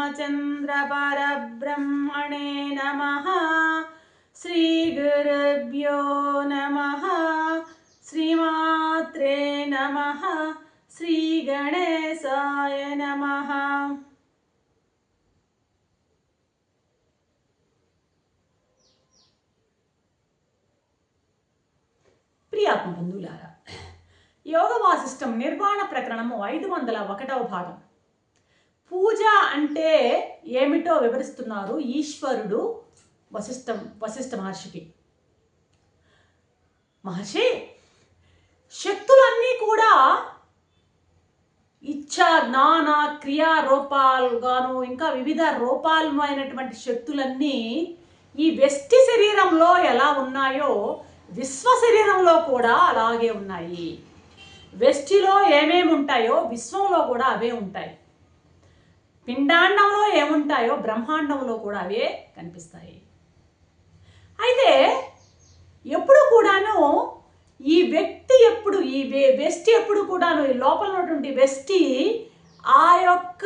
శ్రీరామచంద్రపరబ్రహ్మణే నమ. శ్రీగురుభ్యో నమ. శ్రీమాత్రే నమ. శ్రీగణేశాయ నమ. ప్రియాత్మ బంధువులారా యోగ వాసిష్టం నిర్వాణ ప్రకరణము ఐదు వందల ఒకటవ భాగం. పూజ అంటే ఏమిటో వివరిస్తున్నారు ఈశ్వరుడు వశిష్టం వశిష్ఠ మహర్షికి. మహర్షి శక్తులన్నీ కూడా ఇచ్ఛ జ్ఞాన క్రియా రూపాలుగాను ఇంకా వివిధ రూపాలమైనటువంటి శక్తులన్నీ ఈ వెస్టి శరీరంలో ఎలా ఉన్నాయో విశ్వ శరీరంలో కూడా అలాగే ఉన్నాయి. వెస్టిలో ఏమేమి ఉంటాయో విశ్వంలో కూడా అవే ఉంటాయి. పిండాండంలో ఏముంటాయో బ్రహ్మాండంలో కూడా అవే కనిపిస్తాయి. అయితే ఎప్పుడు కూడాను ఈ వ్యక్తి ఎప్పుడు ఈ వె- వెస్టి ఎప్పుడు కూడాను ఈ లోపల ఉన్నటువంటి వెస్టి ఆ యొక్క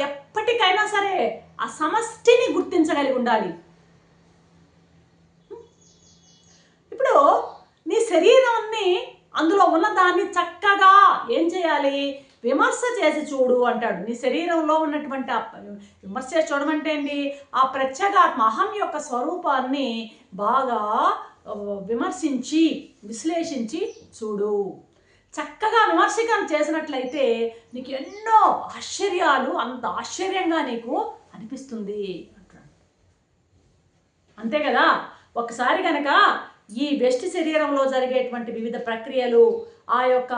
ఎప్పటికైనా సరే ఆ సమష్టిని గుర్తించగలిగి ఉండాలి. ఇప్పుడు నీ శరీరాన్ని అందులో ఉన్న దాన్ని చక్కగా ఏం చేయాలి? విమర్శ చేసి చూడు అంటాడు. నీ శరీరంలో ఉన్నటువంటి ఆ విమర్శ చేసి చూడమంటే ఏంటి? ఆ ప్రత్యేగాత్మ అహం యొక్క స్వరూపాన్ని బాగా విమర్శించి విశ్లేషించి చూడు. చక్కగా విమర్శకం చేసినట్లయితే నీకు ఎన్నో ఆశ్చర్యాలు అంత ఆశ్చర్యంగా నీకు అనిపిస్తుంది అంటాడు. అంతే కదా? ఒకసారి కనుక ఈ వెస్ట్ శరీరంలో జరిగేటువంటి వివిధ ప్రక్రియలు ఆ యొక్క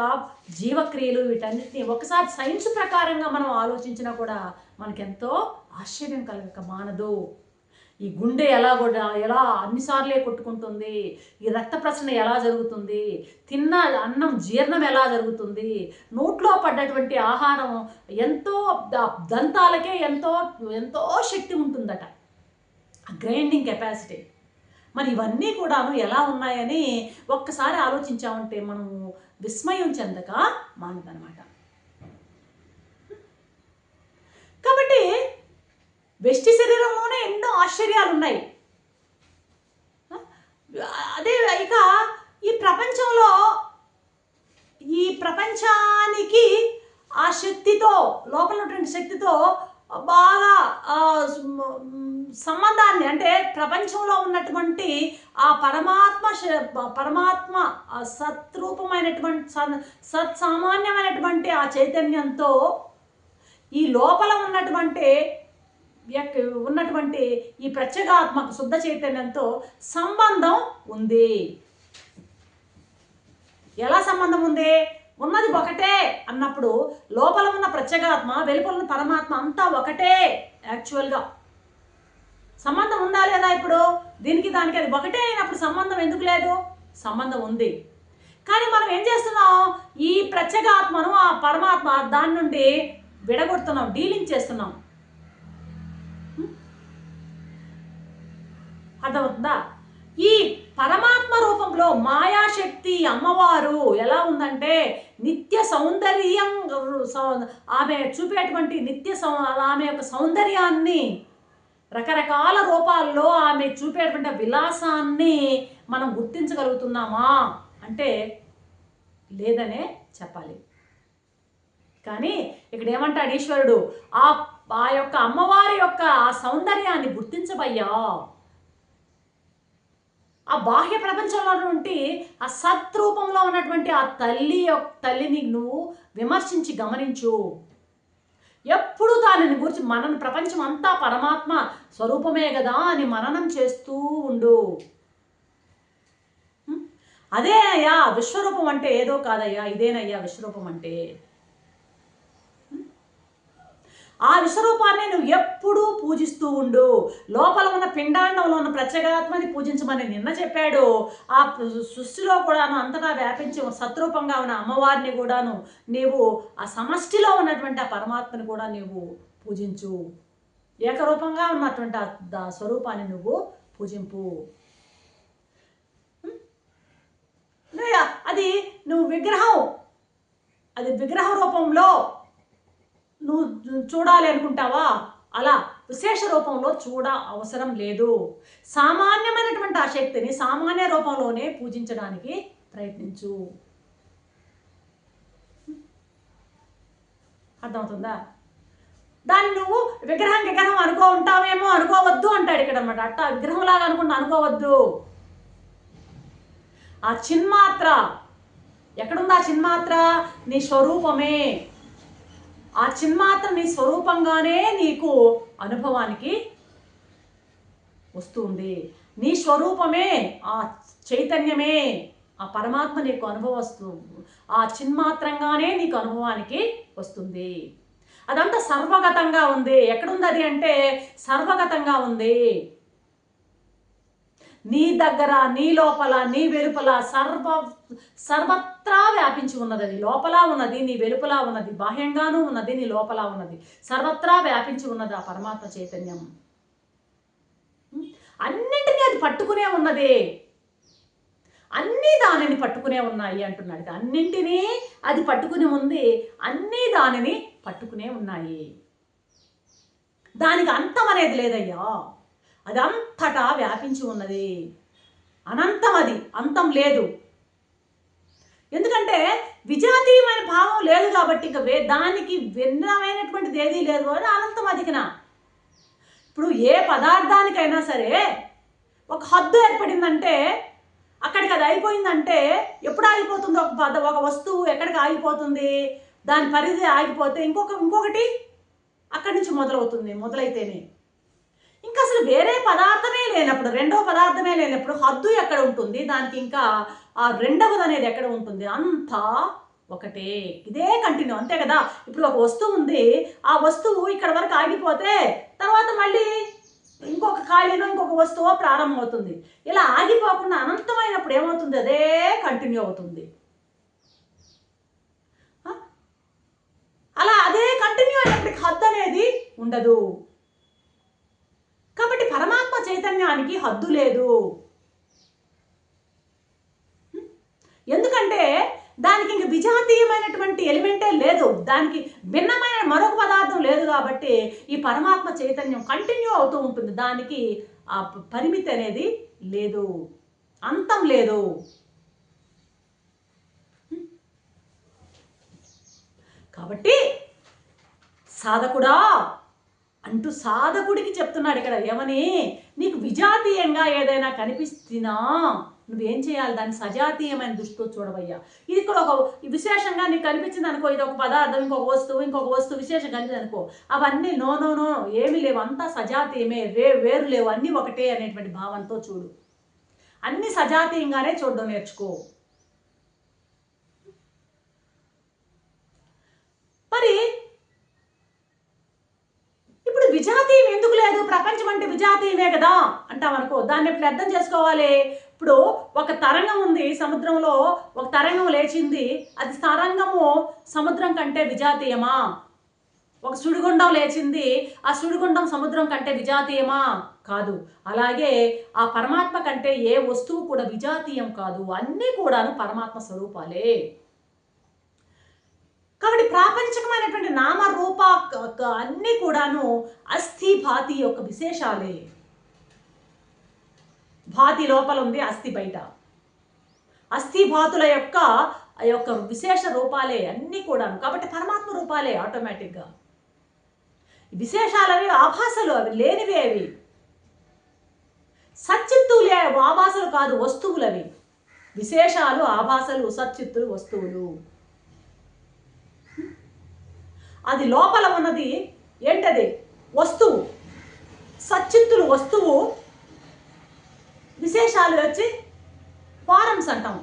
జీవక్రియలు వీటన్నిటిని ఒకసారి సైన్స్ ప్రకారంగా మనం ఆలోచించినా కూడా మనకెంతో ఆశ్చర్యం కలగక మానదు. ఈ గుండె ఎలా కూడా ఎలా అన్నిసార్లే కొట్టుకుంటుంది ఈ రక్త ప్రసరణ ఎలా జరుగుతుంది తిన్న అన్నం జీర్ణం ఎలా జరుగుతుంది నోట్లో పడ్డటువంటి ఆహారం ఎంతో దంతాలకే ఎంతో ఎంతో శక్తి ఉంటుందట. Grinding capacity. మరి ఇవన్నీ కూడాను ఎలా ఉన్నాయని ఒక్కసారి ఆలోచించామంటే మనము విస్మయం చెందక మానదనమాట కాబట్టి వెష్టి శరీరంలోనే ఎన్నో ఆశ్చర్యాలు ఉన్నాయి అదే ఇక ఈ ప్రపంచంలో ఈ ప్రపంచానికి ఆ శక్తితో లోపల ఉన్నటువంటి శక్తితో బాగా సంబంధాన్ని అంటే ప్రపంచంలో ఉన్నటువంటి ఆ పరమాత్మ శ- పరమాత్మ ఆ సత్రూపమైనటువంటి స- సత్సామాన్యమైనటువంటి ఆ చైతన్యంతో ఈ లోపల ఉన్నటువంటి ఉన్నటువంటి ఈ ప్రత్యేగాత్మక శుద్ధ చైతన్యంతో సంబంధం ఉంది. ఎలా సంబంధం ఉంది? ఉన్నది ఒకటే అన్నప్పుడు లోపల ఉన్న ప్రత్యేగాత్మ వెలుపల ఉన్న పరమాత్మ అంతా ఒకటే యాక్చువల్గా. సంబంధం ఉందా లేదా ఇప్పుడు? దీనికి దానికి అది ఒకటే అయినప్పుడు సంబంధం ఎందుకు లేదు? సంబంధం ఉంది. కానీ మనం ఏం చేస్తున్నాం? ఈ ప్రత్యేగాత్మను ఆ పరమాత్మ దాని నుండి విడగొడుతున్నాం డీలింగ్ చేస్తున్నాం. అర్థమవుతుందా? ఈ పరమాత్మ రూపంలో మాయాశక్తి అమ్మవారు ఎలా ఉందంటే నిత్య సౌందర్యం ఆమె చూపేటువంటి నిత్య సౌ ఆమె యొక్క సౌందర్యాన్ని రకరకాల రూపాల్లో ఆమె చూపేటువంటి విలాసాన్ని మనం గుర్తించగలుగుతున్నామా? అంటే లేదనే చెప్పాలి. కానీ ఇక్కడ ఏమంటాడు ఈశ్వరుడు? ఆ ఆ యొక్క అమ్మవారి యొక్క ఆ సౌందర్యాన్ని గుర్తించబయ్యా. ఆ బాహ్య ప్రపంచంలో ఉన్నటువంటి ఆ సత్రూపంలో ఉన్నటువంటి ఆ తల్లి యొక్క తల్లిని నువ్వు విమర్శించి గమనించు. ఎప్పుడు దానిని గురించి మనన ప్రపంచం అంతా పరమాత్మ స్వరూపమే కదా అని మననం చేస్తూ ఉండు. అదే అయ్యా విశ్వరూపం అంటే ఏదో కాదయ్యా ఇదేనయ్యా విశ్వరూపం అంటే. ఆ విశ్వరూపాన్ని నువ్వు ఎప్పుడూ పూజిస్తూ ఉండు. లోపల ఉన్న పిండాండంలో ఉన్న ప్రత్యేగాత్మని పూజించమని నిన్న చెప్పాడు. ఆ సృష్టిలో కూడాను అంతటా వ్యాపించి సత్రూపంగా ఉన్న అమ్మవారిని కూడాను నీవు ఆ సమష్టిలో ఉన్నటువంటి ఆ పరమాత్మని కూడా నీవు పూజించు. ఏకరూపంగా ఉన్నటువంటి ఆ దా స్వరూపాన్ని నువ్వు పూజింపు. అది నువ్వు విగ్రహం. అది విగ్రహ రూపంలో నువ్వు చూడాలి అనుకుంటావా? అలా విశేష రూపంలో చూడ అవసరం లేదు. సామాన్యమైనటువంటి ఆ శక్తిని సామాన్య రూపంలోనే పూజించడానికి ప్రయత్నించు. అర్థమవుతుందా? దాన్ని నువ్వు విగ్రహం విగ్రహం అనుకో ఉంటావేమో అనుకోవద్దు అంటాడు ఇక్కడ అన్నమాట అట్ట విగ్రహంలాగా అనుకుంటా అనుకోవద్దు. ఆ చిన్మాత్ర ఎక్కడుంది ఆ చిన్మాత్ర? నీ స్వరూపమే. ఆ చిన్మాత్ర నీ స్వరూపంగానే నీకు అనుభవానికి వస్తుంది. నీ స్వరూపమే ఆ చైతన్యమే ఆ పరమాత్మ నీకు అనుభవం వస్తుంది ఆ చిన్మాత్రంగానే నీకు అనుభవానికి వస్తుంది. అదంతా సర్వగతంగా ఉంది. ఎక్కడుంది అది అంటే సర్వగతంగా ఉంది. నీ దగ్గర నీ లోపల నీ వెలుపల సర్వ సర్వత్రా వ్యాపించి ఉన్నది. అది లోపల ఉన్నది నీ వెలుపల ఉన్నది బాహ్యంగానూ ఉన్నది నీ లోపల ఉన్నది. సర్వత్రా వ్యాపించి ఉన్నది ఆ పరమాత్మ చైతన్యం. అన్నింటినీ అది పట్టుకునే ఉన్నది. అన్నీ దానిని పట్టుకునే ఉన్నాయి అంటున్నాడు. అన్నింటినీ అది పట్టుకుని ఉంది అన్నీ దానిని పట్టుకునే ఉన్నాయి. దానికి అంతం అనేది లేదయ్యా. అది అంతటా వ్యాపించి ఉన్నది. అనంతం అది. అంతం లేదు. ఎందుకంటే విజాతీయమైన భావం లేదు కాబట్టి ఇంకా వే దానికి భిన్నమైనటువంటిది ఏదీ లేదు అని అనంతం అదికిన ఇప్పుడు ఏ పదార్థానికైనా సరే ఒక హద్దు ఏర్పడిందంటే అక్కడికి అది అయిపోయిందంటే ఎప్పుడు ఆగిపోతుంది ఒక పద ఒక వస్తువు? ఎక్కడికి ఆగిపోతుంది? దాని పరిధి ఆగిపోతే ఇంకొక ఇంకొకటి అక్కడి నుంచి మొదలవుతుంది మొదలైతేనే. ఇంకా అసలు వేరే పదార్థమే లేనప్పుడు రెండవ పదార్థమే లేనప్పుడు హద్దు ఎక్కడ ఉంటుంది? దానికి ఇంకా ఆ రెండవది అనేది ఎక్కడ ఉంటుంది? అంతా ఒకటే. ఇదే కంటిన్యూ అంతే కదా? ఇప్పుడు ఒక వస్తువు ఉంది. ఆ వస్తువు ఇక్కడ వరకు ఆగిపోతే తర్వాత మళ్ళీ ఇంకొక ఖాళీలో ఇంకొక వస్తువు ప్రారంభమవుతుంది. ఇలా ఆగిపోకుండా అనంతమైనప్పుడు ఏమవుతుంది? అదే కంటిన్యూ అవుతుంది. అలా అదే కంటిన్యూ అయినప్పటికి హద్దు అనేది ఉండదు. కాబట్టి పరమాత్మ చైతన్యానికి హద్దు లేదు. ఎందుకంటే దానికి ఇంక విజాతీయమైనటువంటి ఎలిమెంటే లేదు. దానికి భిన్నమైన మరొక పదార్థం లేదు కాబట్టి ఈ పరమాత్మ చైతన్యం కంటిన్యూ అవుతూ ఉంటుంది. దానికి ఆ పరిమితి అనేది లేదు. అంతం లేదు. కాబట్టి సాధకుడా అంటూ సాధకుడికి చెప్తున్నాడు ఇక్కడ ఏమని నీకు విజాతీయంగా ఏదైనా కనిపిస్తున్నా నువ్వేం చేయాలి? దాన్ని సజాతీయమైన దృష్టితో చూడవయ్యా. ఇది ఇక్కడ ఒక విశేషంగా నీకు కనిపించింది అనుకో ఇది ఒక పదార్థం ఇంకొక వస్తువు ఇంకొక వస్తువు విశేషం కనిపించింది అనుకో అవన్నీ నో నో నో ఏమీ లేవు. అంతా సజాతీయమే వే వేరు లేవు. అన్నీ ఒకటే అనేటువంటి భావంతో చూడు. అన్ని సజాతీయంగానే చూడడం నేర్చుకో మరి ఇప్పుడు విజాతీయం ఎందుకు లేదు ప్రపంచం అంటే విజాతీయమే కదా అంటాం అనుకో. దాన్ని ఎప్పుడు అర్థం చేసుకోవాలి? ఇప్పుడు ఒక తరంగం ఉంది సముద్రంలో ఒక తరంగం లేచింది. అది తరంగము సముద్రం కంటే విజాతీయమా? ఒక సుడిగుండం లేచింది. ఆ సుడిగుండం సముద్రం కంటే విజాతీయమా? కాదు. అలాగే ఆ పరమాత్మ కంటే ఏ వస్తువు కూడా విజాతీయం కాదు. అన్నీ కూడాను పరమాత్మ స్వరూపాలే. కాబట్టి ప్రాపంచికమైనటువంటి నామ రూప అన్నీ కూడాను అస్థి భాతి యొక్క విశేషాలే. భాతి లోపల ఉంది అస్థి బయట. అస్థి భాతుల యొక్క ఆ యొక్క విశేష రూపాలే అన్నీ కూడాను. కాబట్టి పరమాత్మ రూపాలే ఆటోమేటిక్గా విశేషాలవి ఆభాసలు అవి లేనివే అవి. సచ్చిత్తులే ఆభాసలు కాదు వస్తువులవి. విశేషాలు ఆభాసలు సచ్చిత్తులు వస్తువులు. అది లోపల ఉన్నది ఏంటది? వస్తువు. సచ్చిత్తులు వస్తువు. విశేషాలు వచ్చి ఫారమ్స్ అంటాము.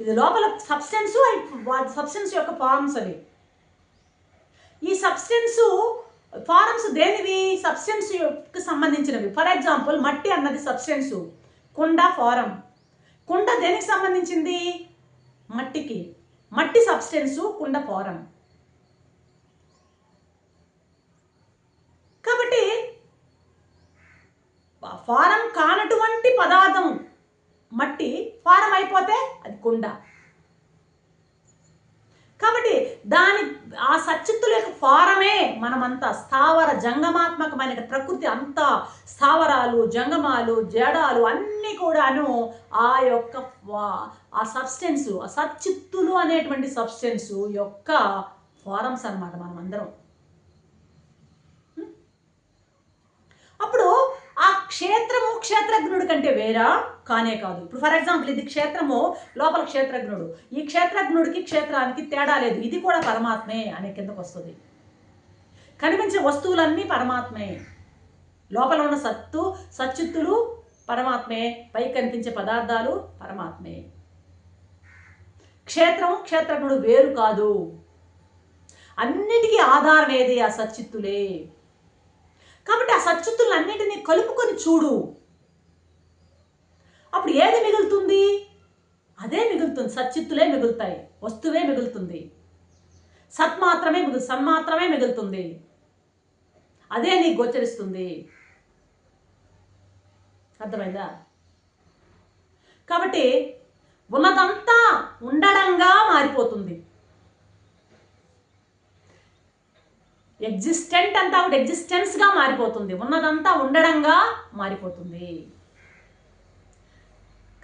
ఇది లోపల సబ్స్టెన్సు సబ్స్టెన్స్ సబ్స్టెన్స్ యొక్క ఫారమ్స్ అవి ఈ సబ్స్టెన్సు ఫారమ్స్ దేనివి? సబ్స్టెన్స్ యొక్క సంబంధించినవి. ఫర్ ఎగ్జాంపుల్ మట్టి అన్నది సబ్స్టెన్సు కుండ ఫారం కుండ దేనికి సంబంధించింది? మట్టికి. మట్టి సబ్స్టెన్సు కుండ ఫారం కాబట్టి ఫారం కానటువంటి పదార్థం. మట్టి ఫారం అయిపోతే అది కుండ. కాబట్టి దాని ఆ సచ్చిత్తుల యొక్క ఫారమే మనమంతా స్థావర జంగమాత్మకమైన ప్రకృతి అంతా. స్థావరాలు జంగమాలు జడాలు అన్నీ కూడాను ఆ యొక్క ఆ సబ్స్టెన్సు ఆ సచ్చిత్తులు అనేటువంటి సబ్స్టెన్సు యొక్క ఫారమ్స్ అన్నమాట మనం అందరం అప్పుడు ఆ క్షేత్రము క్షేత్రజ్ఞుడు కంటే వేరా? కానే కాదు. ఇప్పుడు ఫర్ ఎగ్జాంపుల్ ఇది క్షేత్రము లోపల క్షేత్రజ్ఞుడు. ఈ క్షేత్రజ్ఞుడికి క్షేత్రానికి తేడా లేదు. ఇది కూడా పరమాత్మే అనే కిందకు వస్తుంది. కనిపించే వస్తువులన్నీ పరమాత్మే. లోపల ఉన్న సత్తు సచ్చిత్తులు పరమాత్మే. పై కనిపించే పదార్థాలు పరమాత్మే. క్షేత్రం క్షేత్రజ్ఞుడు వేరు కాదు. అన్నిటికీ ఆధారం ఏది? ఆ సచ్చిత్తులే. కాబట్టి ఆ సచ్చిత్తులన్నిటినీ కలుపుకొని చూడు. అప్పుడు ఏది మిగులుతుంది? అదే మిగులుతుంది. సచ్చిత్తులే మిగులుతాయి. వస్తువే మిగులుతుంది. సత్ మాత్రమే మిగులు సన్మాత్రమే మిగులుతుంది. అదే నీకు గోచరిస్తుంది. అర్థమైందా? కాబట్టి ఉన్నదంతా ఉండడంగా మారిపోతుంది. ఎగ్జిస్టెంట్ అంతా ఒకటి ఎగ్జిస్టెన్స్గా మారిపోతుంది. ఉన్నదంతా ఉండడంగా మారిపోతుంది.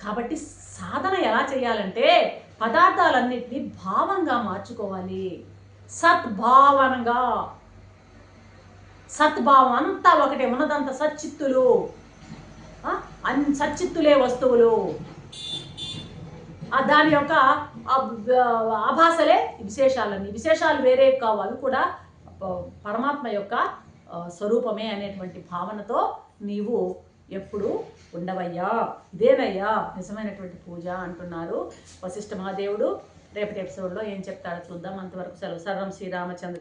కాబట్టి సాధన ఎలా చేయాలంటే పదార్థాలన్నింటినీ భావంగా మార్చుకోవాలి. సద్భావనగా. సద్భావం అంతా ఒకటే ఉన్నదంతా సచ్చిత్తులు. అన్ సచ్చిత్తులే వస్తువులు. దాని యొక్క ఆభాసలే విశేషాలన్నీ. విశేషాలు వేరే కావు అవి కూడా పరమాత్మ యొక్క స్వరూపమే అనేటువంటి భావనతో నీవు ఎప్పుడు ఉండవయ్యా. ఇదేనయ్యా నిజమైనటువంటి పూజ అంటున్నారు వశిష్ఠ మహాదేవుడు. రేపటి ఎపిసోడ్లో ఏం చెప్తాడో చూద్దాం. అంతవరకు సెలవు. సర్వం శ్రీరామచంద్ర